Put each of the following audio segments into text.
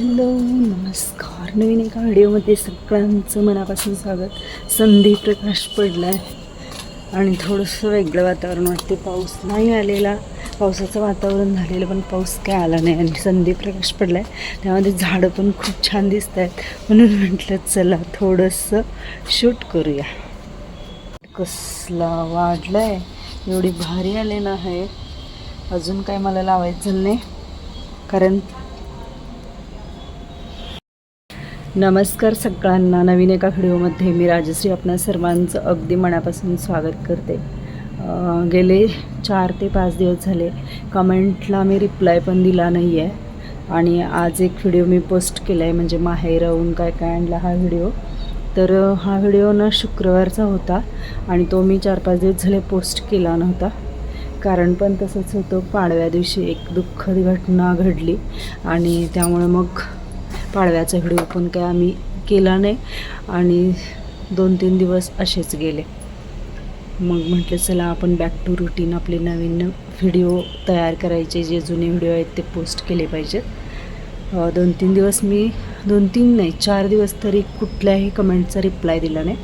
Hello नमस्कार. नवीन एका व्हिडिओमध्ये सगळ्यांचं मनापासून स्वागत. संधी प्रकाश पडला आहे आणि थोडंसं वेगळं वातावरण वाटते पाऊस नाही आलेला. पावसाचं वातावरण झालेलं पण पाऊस काय आला नाही. आणि संधी प्रकाश पडला आहे त्यामध्ये झाडं पण खूप छान दिसत आहेत म्हणून म्हटलं चला थोडंसं शूट करूया. कसला वाढलं आहे एवढी भारी आले ना आहे अजून काय मला लावायचं नाही. कारण नमस्कार सगळ्यांना. नवीन एका व्हिडिओमध्ये मी राजश्री आपणा सर्वांचं अगदी मनापासून स्वागत करते. गेले चार ते पाच दिवस झाले. कमेंटला मी रिप्लाय पण दिला नाही आहे आणि आज एक व्हिडिओ मी पोस्ट केला आहे म्हणजे माहेर राहून काय काय आणला हा व्हिडिओ. तर हा व्हिडिओ ना शुक्रवारचा होता आणि तो मी चार पाच दिवस झाले पोस्ट केला नव्हता. कारण पण तसंच होतं पाडव्या दिवशी एक दुःखद घटना घडली आणि त्यामुळे मग पाडव्याचा व्हिडिओ पण काय आम्ही केला नाही. आणि दोन तीन दिवस असेच गेले. मग म्हटलं चला आपण बॅक टू रुटीन आपले नवीन व्हिडिओ तयार करायचे. जे जुने व्हिडिओ आहेत ते पोस्ट केले पाहिजेत. दोन तीन दिवस मी दोन तीन नाही चार दिवस तरी कुठल्याही कमेंटचा रिप्लाय दिला नाही.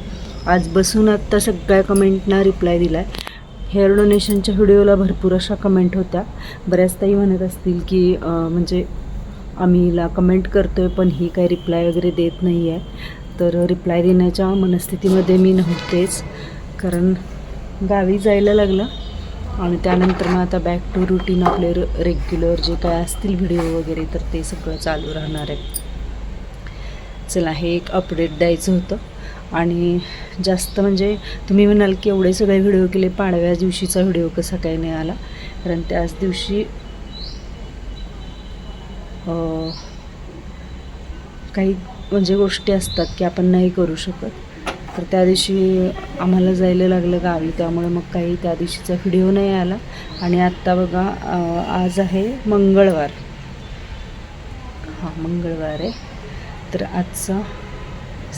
आज बसून आत्ता सगळ्या कमेंटना रिप्लाय दिला आहे हेअर डोनेशनच्या व्हिडिओला भरपूर अशा कमेंट होत्या. बऱ्याच ताई म्हणत असतील की म्हणजे आम्हीला कमेंट करतो आहे पण ही काही रिप्लाय वगैरे देत नाही आहे तर रिप्लाय देण्याच्या मनस्थितीमध्ये मी नव्हतेच कारण गावी जायला लागलं. आणि त्यानंतर मग आता बॅक टू रुटीन आपले रेग्युलर जे काय असतील व्हिडिओ वगैरे तर ते सगळं चालू राहणार आहे. चला हे एक अपडेट द्यायचं होतं. आणि जास्त म्हणजे तुम्ही म्हणाल की एवढे सगळे व्हिडिओ केले पाडव्या दिवशीचा व्हिडिओ कसा काही नाही आला? कारण त्याच दिवशी काही म्हणजे गोष्टी असतात की आपण नाही करू शकत. तर त्या दिवशी आम्हाला जायला लागलं गावी त्यामुळे मग काही त्या दिवशीचा व्हिडिओ नाही आला. आणि आत्ता बघा आज आहे मंगळवार. हां मंगळवार आहे. तर आजचा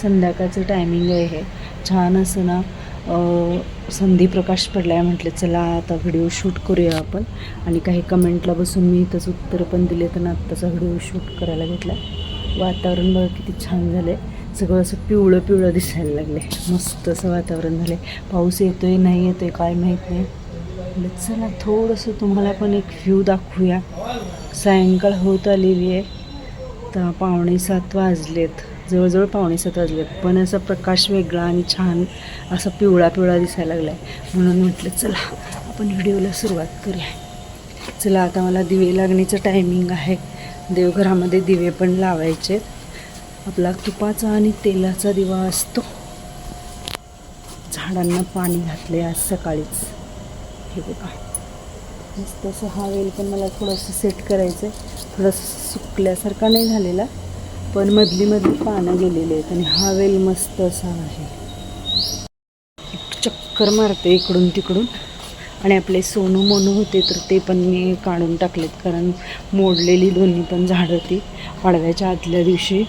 संध्याकाळचं टायमिंग आहे. हे छान असं ना संधी प्रकाश पडला आहे म्हटलं चला आता व्हिडिओ शूट करूया आपण. आणि काही कमेंटला बसून मी इथंच उत्तर पण दिले तर आत्ताचा व्हिडिओ शूट करायला घेतला वातावरण बघा किती छान झालं आहे सगळं असं पिवळं पिवळं दिसायला लागलं आहे मस्त असं वातावरण झालं आहे पाऊस येतो आहे नाही येतो आहे काय माहीत नाही. म्हटलं चला थोडंसं तुम्हाला पण एक व्ह्यू दाखवूया. सायंकाळ होत आलेली आहे. तर पावणे सात वाजलेत. जवळजवळ पावणे सात वाजलेत पण असा प्रकाश वेगळा आणि छान असा पिवळा पिवळा दिसायला लागला आहे म्हणून म्हटलं चला आपण व्हिडिओला सुरुवात करूया. चला आता मला दिवे लागण्याचं टायमिंग आहे. देवघरामध्ये दिवे पण लावायचे आपला तुपाचा आणि तेलाचा दिवा असतो. झाडांना पाणी घातले आज सकाळीच. हे बघा मस्त असं हा वेल पण मला थोडंसं सेट करायचं आहे थोडंसं सुकल्यासारखा नाही झालेला. पण मधली मधली पानं गेलेली आहेत आणि हा वेल मस्त असा आहे. एक चक्कर मारते इकडून तिकडून. आणि आपले सोनू मोनू होते तर ते पण मी काढून टाकलेत कारण मोडलेली दोन्ही पण झाडं ती पाडव्याच्या आदल्या दिवशी.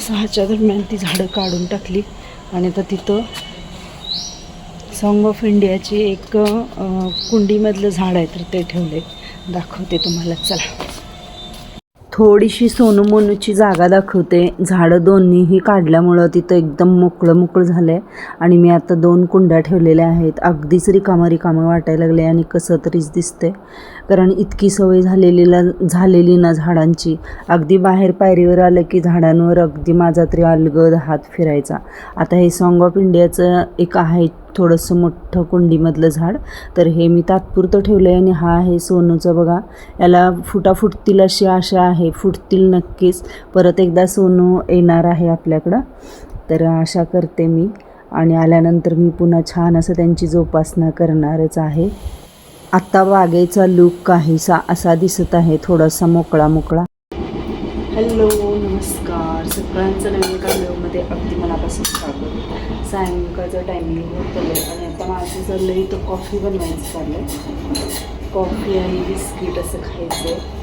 सहाच्या दरम्यान ती झाडं काढून टाकली. आणि आता तिथं सॉंग ऑफ इंडियाची एक कुंडीमधलं झाड आहे तर ते ठेवले दाखवते तुम्हाला. चला. थोडीशी सोनू मोनूची जागा दाखवते. झाडं दोन्हीही काढल्यामुळं तिथं एकदम मोकळं मोकळं झालं आहे आणि मी आता दोन कुंड्या ठेवलेल्या आहेत. अगदीच रिकामं रिकामं वाटायला लागले आणि कसं तरीच दिसते कारण इतकी सवय झालेलीला झालेली ना झाडांची. अगदी बाहेर पायरीवर आलं की झाडांवर अगदी माझा तरी अलगद हात फिरायचा. आता हे सॉंग ऑफ इंडियाचं एक आहे थोडंसं मोठं कुंडीमधलं झाड. तर हे मी तात्पुरतं ठेवलं आहे आणि हा आहे सोनूचं बघा. याला फुटाफुटतील अशी आशा आहे फुटतील नक्कीच. परत एकदा सोनू येणार आहे आपल्याकडं. तर आशा करते मी. आणि आल्यानंतर मी पुन्हा छान असं त्यांची जोपासना करणारच आहे. आत्ता बागेचा लूक काहीसा असा दिसत आहे थोडासा मोकळा मोकळा. हॅलो नमस्कार. सगळ्यांचं नवीन एका व्हिडिओमध्ये अगदी मनापासून स्वागत. सायंकाळचं टायमिंग होत आलं आणि आता माझं चाललं इथं कॉफी बनवायचं चाललं आहे कॉफी आणि बिस्किट असं खायचं आहे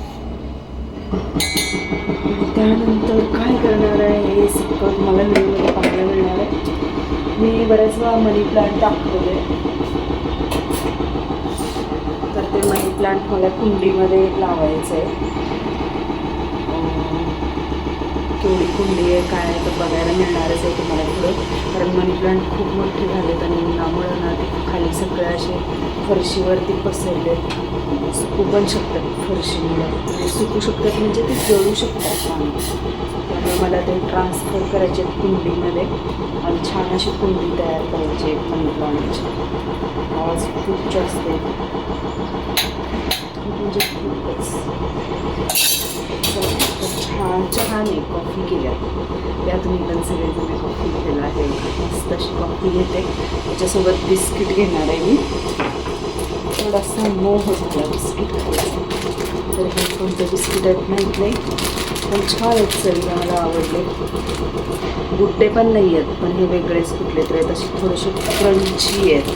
त्यानंतर काय करणार आहे हे सगळं मला व्हिडिओमध्ये पाहायला मिळणार आहे. मी बऱ्याच वेळा मनी प्लांट दाखवले तर ते मनी प्लांट मला कुंडीमध्ये लावायचं आहे केवढी कुंडी आहे काय आहे तर बघायला मिळणारच आहे तुम्हाला पुढं. कारण मनी प्लांट खूप मोठे झालेत आणि उन्हामुळं ना ते खाली सगळे असे फरशीवरती पसरले कुपन शकतात फरशीमध्ये म्हणजे सुकू शकतात म्हणजे ते जळू शकतात. पाणी त्यामुळे मला ते ट्रान्सफर करायचे आहेत कुंडीमध्ये आणि छान अशी कुंडी तयार करायची आहे मनी आवाज खूप जास्त आहे. म्हणजे खूपच. छान छान आहे. कॉफी केल्या. त्या तुम्ही पण सगळेजण कॉफी केलं आहे. मस्त अशी कॉफी घेते. त्याच्यासोबत बिस्किट घेणार आहे मी. थोडासा मोह झाला बिस्किट खायचा तर हे कोणतं बिस्किट आहेत माहीत नाही पण छान आहेत चवीला मला आवडले गुड्डे पण नाही आहेत पण हे वेगळेच कुठले तर आहेत असे थोडेसे क्रंची आहेत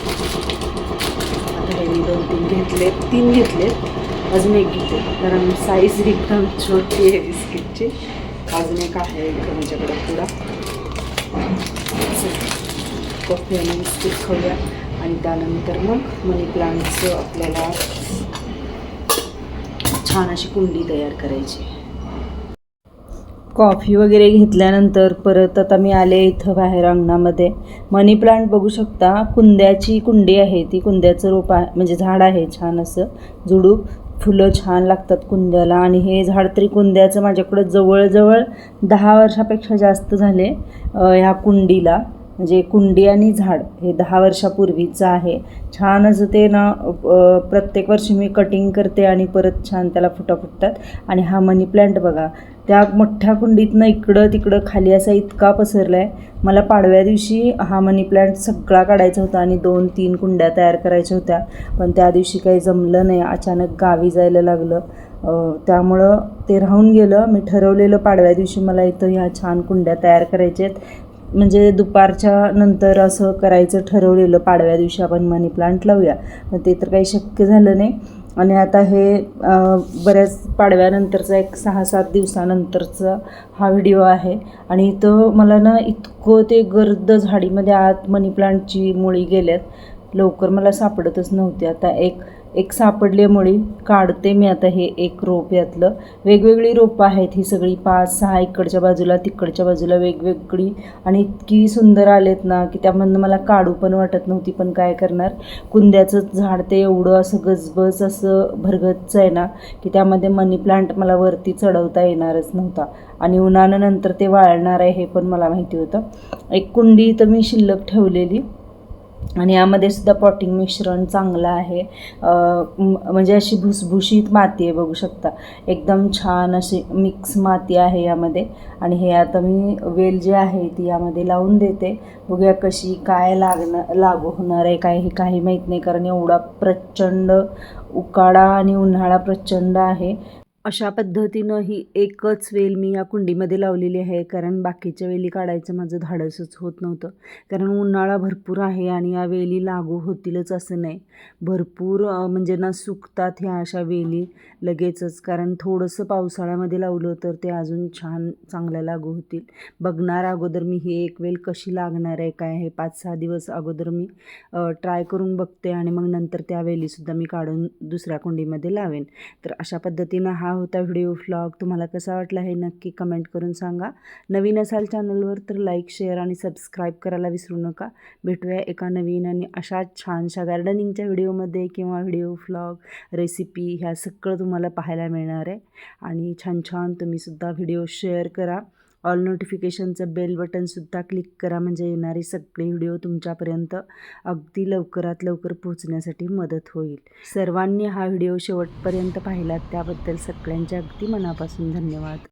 आता हे मी दोन तीन घेतले तीन घेतलेत अजून एक घेते कारण साईज एकदम छोटी आहे बिस्किटची अजून एक आहे एकदम माझ्याकडे पुरा कॉफी आणि बिस्किट खाऊया आणि त्यानंतर मग मनी प्लांटचं आपल्याला छान अशी कुंडी तयार करायची. कॉफी वगैरे घेतल्यानंतर परत आता मी आले इथं बाहेर अंगणामध्ये. मनी प्लांट बघू शकता कुंद्याची कुंडी आहे ती कुंद्याचं रोप आहे म्हणजे झाड आहे छान असं झुडूप फुलं छान लागतात कुंद्याला. आणि हे झाड तरी कुंद्याचं माझ्याकडं जवळजवळ दहा वर्षापेक्षा जास्त झाले ह्या कुंडीला. म्हणजे कुंडी आणि झाड हे दहा वर्षापूर्वीचं आहे. छान असं ते ना प्रत्येक वर्षी मी कटिंग करते आणि परत छान त्याला फुटा फुटतात आणि हा मनी प्लांट बघा त्या मोठ्या कुंडीतनं इकडं तिकडं खाली असा इतका पसरला आहे मला पाडव्या दिवशी हा मनी प्लांट सगळा काढायचा होता आणि दोन तीन कुंड्या तयार करायच्या होत्या. पण त्या दिवशी काही जमलं नाही अचानक गावी जायला लागलं. त्यामुळं ते राहून गेलं. मी ठरवलेलं पाडव्या दिवशी मला इथं ह्या छान कुंड्या तयार करायच्या आहेत. म्हणजे दुपारच्या नंतर असं करायचं ठरवलेलं पाडव्या दिवशी आपण मनी प्लांट लावूया. पण ते तर काही शक्य झालं नाही. आणि आता हे बऱ्याच पाडव्यानंतरचा एक सहा सात दिवसानंतरचा हा व्हिडिओ आहे. आणि तो मला ना इतकं ते गर्द झाडीमध्ये आत मनी प्लांटची मुळी गेल्यात. लवकर मला सापडतच नव्हती. आता एक एक सापडल्यामुळे काढते मी आता हे एक रोप यातलं. वेगवेगळी रोपं आहेत ही सगळी पाच सहा इकडच्या बाजूला तिकडच्या बाजूला वेगवेगळी. आणि इतकी सुंदर आलेत ना की त्यामधनं मला काढू पण वाटत नव्हती पण काय करणार? कुंद्याचं झाड ते एवढं असं गजबज असं भरगतचं आहे ना की त्यामध्ये मनी प्लांट मला वरती चढवता येणारच नव्हता. आणि उन्हानं नंतर ते वाळणार आहे हे पण मला माहिती होतं. एक कुंडी तर मी शिल्लक ठेवलेली. आणि यामध्ये सुद्धा पॉटिंग मिश्रण चांगलं आहे. म्हणजे अशी भुसभुशीत माती आहे बघू शकता. एकदम छान अशी मिक्स माती आहे यामध्ये. आणि हे आता मी वेल जी आहे ती यामध्ये लावून देते. बघूया कशी काय लागणार लागू होणार आहे काय हे काही माहीत नाही कारण एवढा प्रचंड उकाडा आणि उन्हाळा प्रचंड आहे. अशा पद्धतीनं ही एकच वेल मी या कुंडीमध्ये लावलेली आहे कारण बाकीच्या वेली काढायचं माझं धाडसच होत नव्हतं. कारण उन्हाळा भरपूर आहे आणि या वेली लागू होतीलच असं नाही. भरपूर म्हणजे ना सुकतात ह्या अशा वेली लगेचच कारण थोडंसं पावसाळ्यामध्ये लावलं तर ते अजून छान चांगल्या लागू होतील. बघणार अगोदर मी ही एक वेल कशी लागणार आहे काय हे पाच सहा दिवस अगोदर मी ट्राय करून बघते आणि मग नंतर त्या वेलीसुद्धा मी काढून दुसऱ्या कुंडीमध्ये लावेन. तर अशा पद्धतीनं हा होता व्हिडिओ व्लॉग तुम्हाला कसा वाटला हे नक्की कमेंट करून सांगा. नवीन असाल चॅनलवर तर लाईक शेअर आणि सबस्क्राईब करायला विसरू नका. भेटूया एका नवीन आणि अशा छानशा गार्डनिंगच्या व्हिडिओमध्ये किंवा व्हिडिओ व्लॉग रेसिपी ह्या सगळं तुम्हाला पाहायला मिळणार आहे. आणि छान छान तुम्हीसुद्धा व्हिडिओ शेअर करा. ऑल नोटिफिकेशनचं बेल बटनसुद्धा क्लिक करा. म्हणजे येणारे सगळे व्हिडिओ तुमच्यापर्यंत अगदी लवकरात लवकर पोहोचण्यासाठी मदत होईल. सर्वांनी हा व्हिडिओ शेवटपर्यंत पाहिलात त्याबद्दल सगळ्यांचे अगदी मनापासून धन्यवाद.